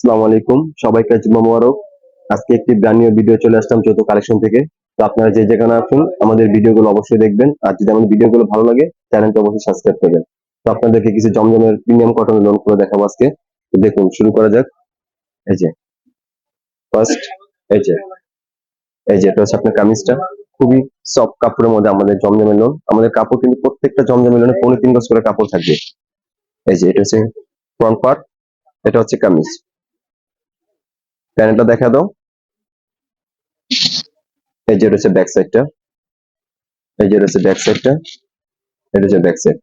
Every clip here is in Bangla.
আসসালামু আলাইকুম। সবাইকে জুম্মা মোবারক। আজকে একটি ব্র্যান্ড নিউ ভিডিও চলে আসলাম চৌথ কালেকশন থেকে। তো আপনারা যে যেখানে আছেন, আমাদের ভিডিওগুলো অবশ্যই দেখবেন। আর যদি আমাদের ভিডিওগুলো ভালো লাগে চ্যানেলটা অবশ্যই সাবস্ক্রাইব করবেন। তো আপনাদেরকে কিছু জমজমের প্রিমিয়াম কটনের লোন করে দেখাবো আজকে। তো দেখুন, শুরু করা যাক। এই যে ফার্স্ট এই যে এই যে, এটা হচ্ছে আপনার কামিজটা। খুবই সফট কাপড়ের মধ্যে আমাদের জমজমের লোন আমাদের কাপড় কিন্তু প্রত্যেকটা জমজমের লোনে পনেরো তিন গজ করে কাপড় থাকবে এই যে, এটা হচ্ছে ফ্রন্ট পার্ট এটা হচ্ছে কামিজ। প্যানেলটা দেখা দাও। এই যে হচ্ছে ব্যাক সাইডটা এই যে হচ্ছে ব্যাক সাইডটা এটা হচ্ছে ব্যাক সাইড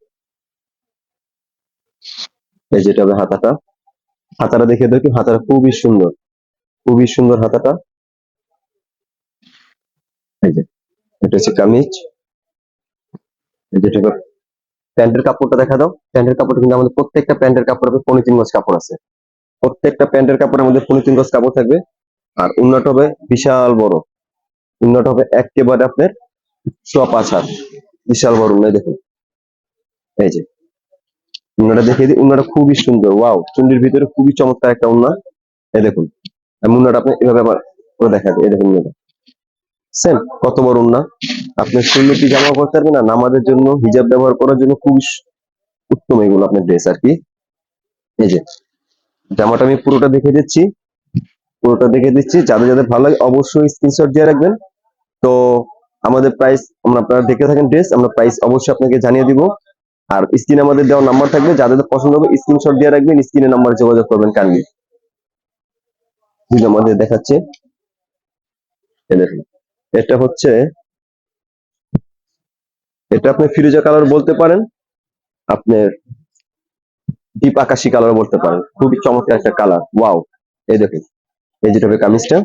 এই যেটা হবে হাতাটা। হাতাটা দেখে দেখি হাতাটা খুবই সুন্দর। খুবই সুন্দর হাতাটা। এই যে, এটা হচ্ছে কামিজ। যেটা প্যান্টের কাপড়টা দেখা দাও। প্যান্টের কাপড়টা কিন্তু আমাদের প্রত্যেকটা প্যান্টের কাপড় পনেরো তিন মাস কাপড় আছে। প্রত্যেকটা প্যান্টের কাপড়ের মধ্যে পনেরো তিন গজ কাপড় থাকবে। আর উন্নত হবে বিশাল বড়। উন্নত হবে একেবারে আপনার পাঁচ হাত বিশাল বড় উন্নয় দেখুন। এই যে। উন্নাটা দেখিয়ে দিই। উন্নাটা খুবই সুন্দর। ওয়াও চুন্ডির ভিতরে খুবই চমৎকার একটা উন্না। এই দেখুন। আমি উন্নাটা আপনি এভাবে আবার করে দেখা এই দেখুন উন্নাটা। সেম কত বড় উন্না। আপনি সুন্নতি জামা করতে পারবেন না নামাজের জন্য, হিজাব ব্যবহার করার জন্য খুবই উত্তম এগুলো আপনার ড্রেস আর কি। এই যে। জামাটা আমি পুরোটা দেখে দিচ্ছি। পুরোটা দেখে দিচ্ছি। যাদের যাদের ভালো লাগে অবশ্যই স্ক্রিনশট দিয়ে রাখবেন। তো আমাদের প্রাইস আমরা আপনারা দেখে থাকেন ড্রেস আমরা প্রাইস অবশ্যই আপনাকে জানিয়ে দিব। আর স্ক্রিনে আমাদের দেওয়া নাম্বার থাকবে। যাদের পছন্দ হবে স্ক্রিনশট দিয়ে রাখবেন স্ক্রিনে নাম্বার যোগাযোগ করবেন কাইন্ডলি। আমাদের দেখাচ্ছে। এটা হচ্ছে, এটা আপনি ফিরোজা কালার বলতে পারেন। আপনার ডিপ আকাশি কালার বলতে পারেন। খুবই চমৎকার একটা কালার ওয়াও এই দেখুন। এই যেটা হবে কামিজটা।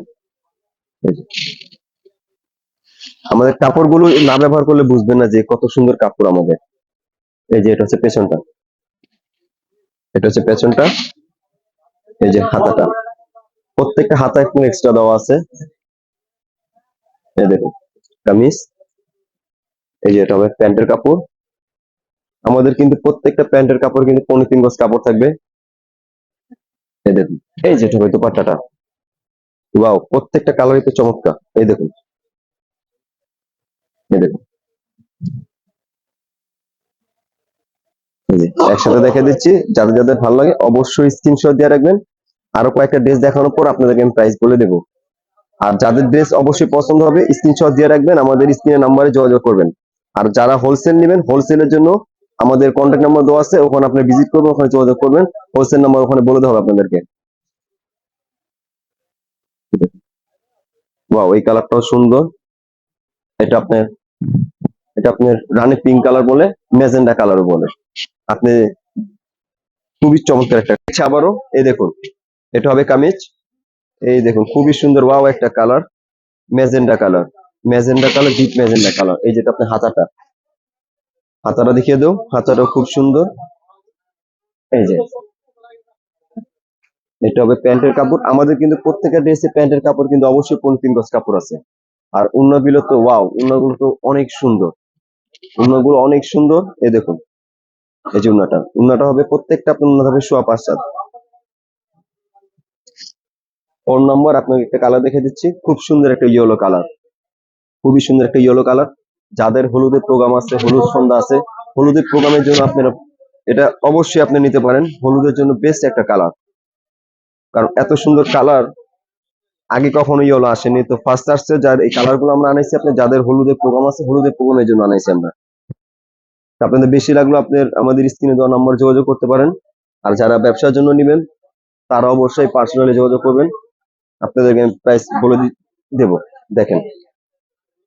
আমাদের কাপড়গুলো না ব্যবহার করলে বুঝবেন না যে কত সুন্দর কাপড় আমাদের। এই যে এটা হচ্ছে পেছনটা। এটা হচ্ছে পেছনটা। এই যে হাতাটা। প্রত্যেকটা হাতা একটু এক্সট্রা দেওয়া আছে। এই দেখুন। কামিজ। এই যে এটা হবে প্যান্টের কাপড়। আমাদের কিন্তু প্রত্যেকটা প্যান্টের কাপড় কিন্তু পনেরো তিন গজ কাপড় থাকবে। এই দেখুন, এই যে হবে দোপাট্টাটা। ওয়াও, প্রত্যেকটা কালারই তো চমৎকার। এই দেখুন এই দেখুন। একসাথে দেখে দিচ্ছি, যাদের যাদের ভালো লাগে অবশ্যই স্ক্রিনশট দিয়ে রাখবেন। আরও কয়েকটা ড্রেস দেখানোর পর আপনাদেরকে আমি প্রাইস বলে দেবো। আর যাদের ড্রেস অবশ্যই পছন্দ হবে স্ক্রিনশট দিয়ে রাখবেন, আমাদের স্ক্রিনের নাম্বারে যোগাযোগ করবেন। আর যারা হোলসেল নেবেন হোলসেলের জন্য আমাদের কন্ট্যাক্ট নাম্বার দেওয়া আছে, ওখানে আপনি ভিজিট করবেন, ওখানে যোগাযোগ করবেন। হোলসেল নাম্বার ওখানে বলে দেওয়া হবে আপনাদেরকে। ওয়াও এই কালারটাও সুন্দর। এটা আপনার এটা আপনার রানী পিঙ্ক কালার বলে মেজেন্ডা কালার বলে। আপনি খুবই চমৎকার একটা আবারও, এই দেখুন, এটা হবে কামিজ। এই দেখুন, খুবই সুন্দর ওয়াও একটা colour magenta colour magenta colour deep magenta colour এই যেটা আপনার হাতাটা। হাতাটা দেখিয়ে দাও। হাতাটাও খুব সুন্দর। এই যে। এটা হবে প্যান্টের কাপড়। আমাদের কিন্তু প্রত্যেকটা ড্রেসে প্যান্টের কাপড় কিন্তু অবশ্যই পনেরো তিন গজ কাপড় আছে। আর উন্নগুলো তো ওয়াও উন্নগুলো তো অনেক সুন্দর। উন্নগুলো অনেক সুন্দর। এই দেখুন। এই যে উন্নাটা উন্নাটা হবে প্রত্যেকটা উন্নত হবে সোয়া পাঁচ সাত ফোন নম্বর আপনাকে একটা কালার দেখে দিচ্ছি। খুব সুন্দর একটা ইয়েলো কালার খুবই সুন্দর একটা ইয়েলো কালার যাদের হলুদের প্রোগ্রাম আছে, হলুদ সন্ধ্যা আছে, হলুদের প্রোগ্রামের জন্য আপনারা, এটা অবশ্যই আপনি নিতে পারেন। হলুদের জন্য বেস্ট একটা কালার কারণ এত সুন্দর কালার আগে কখনো ইয়েলো আসেনি। তো ফার্স্ট আসছে যার এই কালারগুলো আমরা আনাইছি আপনি যাদের হলুদের প্রোগ্রাম আছে, হলুদের প্রোগ্রামের জন্য আনাইছি আমরা। আপনাদের বেশি লাগল আপনার, আমাদের স্ক্রিনে দেওয়া নাম্বার যোগাযোগ করতে পারেন। আর যারা ব্যবসার জন্য নেবেন, তারা অবশ্যই পার্সোনালি যোগাযোগ করবেন। আপনাদেরকে আমি প্রাইস বলে দেবো। দেখেন।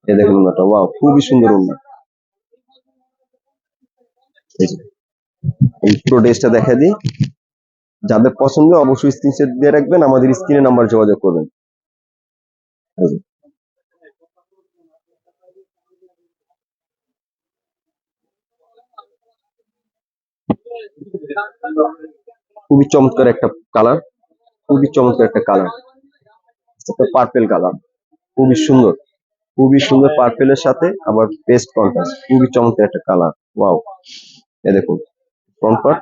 এই দেখেন খুবই সুন্দর যে, এই পুরো ড্রেসটা দেখা দিই। যাদের পছন্দ অবশ্যই স্ক্রিনশট দিয়ে রাখবেন আমাদের স্ক্রিনে নাম্বার যোগাযোগ করবেন। খুবই চমৎকার একটা কালার খুবই চমৎকার একটা কালার পার্পেল কালার খুবই সুন্দর। খুবই সুন্দর পার্পেল এর সাথে আবার পেস্ট কন্ট্রাস্ট খুবই চমৎকার একটা কালার ওয়াও এ দেখুন ফ্রন্ট পার্ট